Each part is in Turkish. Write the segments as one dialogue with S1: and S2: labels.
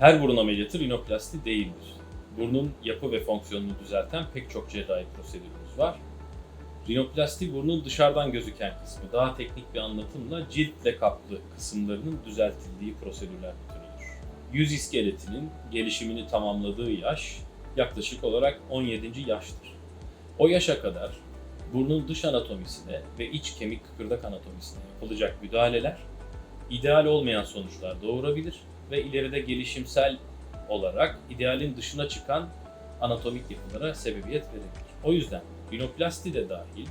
S1: Her burun ameliyatı rinoplasti değildir. Burnun yapı ve fonksiyonunu düzelten pek çok cerrahi prosedürümüz var. Rinoplasti burnun dışarıdan gözüken kısmı daha teknik bir anlatımla ciltle kaplı kısımlarının düzeltildiği prosedürler türüdür. Yüz iskeletinin gelişimini tamamladığı yaş yaklaşık olarak 17. yaştır. O yaşa kadar burnun dış anatomisine ve iç kemik kıkırdak anatomisine yapılacak müdahaleler ideal olmayan sonuçlar doğurabilir ve ileride gelişimsel olarak idealin dışına çıkan anatomik yapılara sebebiyet verebilir. O yüzden rinoplasti de dahil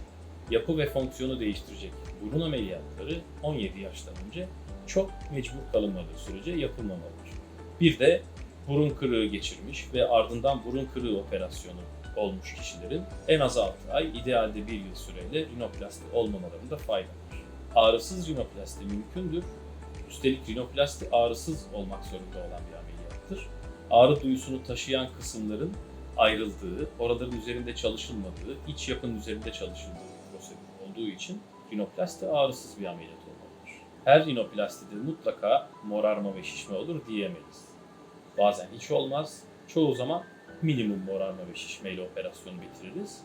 S1: yapı ve fonksiyonu değiştirecek burun ameliyatları 17 yaştan önce çok mecbur kalınmadığı sürece yapılmamalıdır. Bir de burun kırığı geçirmiş ve ardından burun kırığı operasyonu olmuş kişilerin en az 6 ay, idealde 1 yıl süreyle rinoplasti olmamalarında fayda var. Ağrısız rinoplasti mümkündür. Üstelik rinoplasti ağrısız olmak zorunda olan bir ameliyattır. Ağrı duyusunu taşıyan kısımların ayrıldığı, oraların üzerinde çalışılmadığı, iç yapının üzerinde çalışıldığı bir prosedür olduğu için rinoplasti ağrısız bir ameliyat olmalıdır. Her rinoplastide mutlaka morarma ve şişme olur diyemeyiz. Bazen hiç olmaz, çoğu zaman minimum morarma ve şişmeyle operasyonu bitiririz.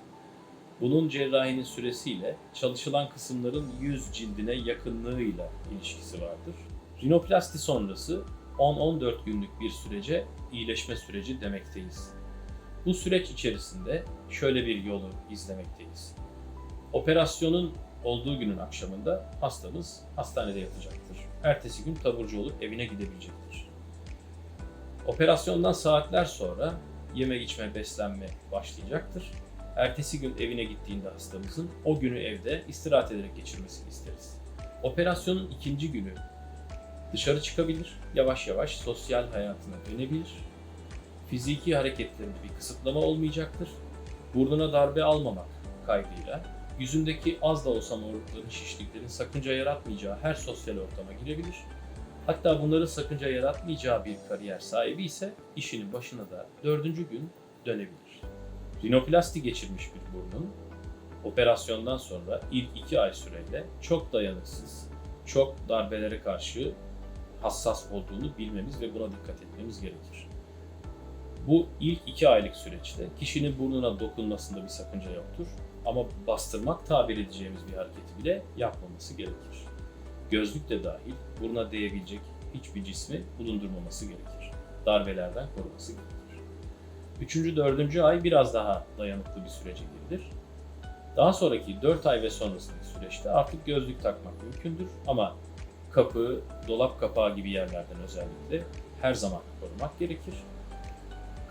S1: Bunun cerrahinin süresiyle çalışılan kısımların yüz cildine yakınlığıyla ilişkisi vardır. Rinoplasti sonrası 10-14 günlük bir sürece iyileşme süreci demekteyiz. Bu süreç içerisinde şöyle bir yolu izlemekteyiz. Operasyonun olduğu günün akşamında hastamız hastanede yatacaktır. Ertesi gün taburcu olup evine gidebilecektir. Operasyondan saatler sonra yeme içme beslenme başlayacaktır. Ertesi gün evine gittiğinde hastamızın o günü evde istirahat ederek geçirmesini isteriz. Operasyonun ikinci günü dışarı çıkabilir, yavaş yavaş sosyal hayatına dönebilir. Fiziki hareketlerinde bir kısıtlama olmayacaktır. Burnuna darbe almamak kaydıyla yüzündeki az da olsa morlukların, şişliklerin sakınca yaratmayacağı her sosyal ortama girebilir. Hatta bunların sakınca yaratmayacağı bir kariyer sahibi ise işinin başına da dördüncü gün dönebilir. Rinoplasti geçirmiş bir burnun operasyondan sonra ilk iki ay süreyle çok dayanıksız, çok darbelere karşı hassas olduğunu bilmemiz ve buna dikkat etmemiz gerekir. Bu ilk iki aylık süreçte kişinin burnuna dokunmasında bir sakınca yoktur. Ama bastırmak tabir edeceğimiz bir hareketi bile yapmaması gerekir. Gözlük de dahil buruna değebilecek hiçbir cismi bulundurmaması gerekir. Darbelerden koruması gerekir. Üçüncü, dördüncü ay biraz daha dayanıklı bir sürece girilir. Daha sonraki 4 ay ve sonrasındaki süreçte artık gözlük takmak mümkündür ama kapı, dolap kapağı gibi yerlerden özellikle her zaman korumak gerekir.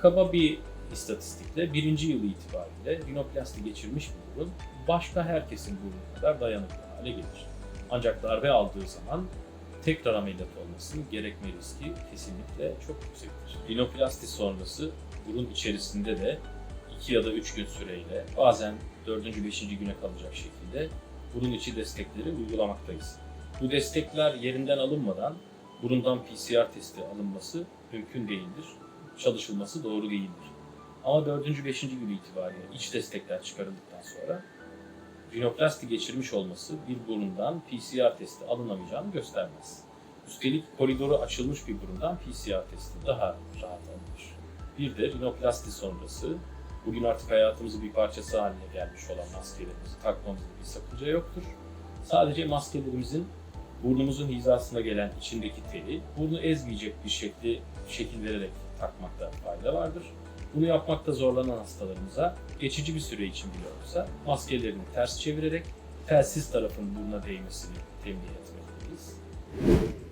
S1: Kaba bir istatistikle birinci yıl itibariyle rinoplasti geçirmiş bir burun başka herkesin burnu kadar dayanıklı hale gelir. Ancak darbe aldığı zaman tekrar ameliyat olmasının gerekme riski kesinlikle çok yüksektir. Rinoplasti sonrası burun içerisinde de 2 ya da 3 gün süreyle bazen 4. 5. güne kalacak şekilde burun içi destekleri uygulamaktayız. Bu destekler yerinden alınmadan burundan PCR testi alınması mümkün değildir. Çalışılması doğru değildir. Ama 4. 5. gün itibariyle iç destekler çıkarıldıktan sonra rinoplasti geçirmiş olması bir burundan PCR testi alınamayacağını göstermez. Üstelik koridoru açılmış bir burundan PCR testi daha rahat alınır. Bir de rinoplasti sonrası bugün artık hayatımızın bir parçası haline gelmiş olan maskelerimizi takmamızda bir sakınca yoktur. Sadece maskelerimizin burnumuzun hizasına gelen içindeki teli burnu ezmeyecek bir şekli şekil takmakta fayda vardır. Bunu yapmakta zorlanan hastalarımıza geçici bir süre için bile olsa maskelerini ters çevirerek telsiz tarafın burnuna değmesini temin etmekteyiz.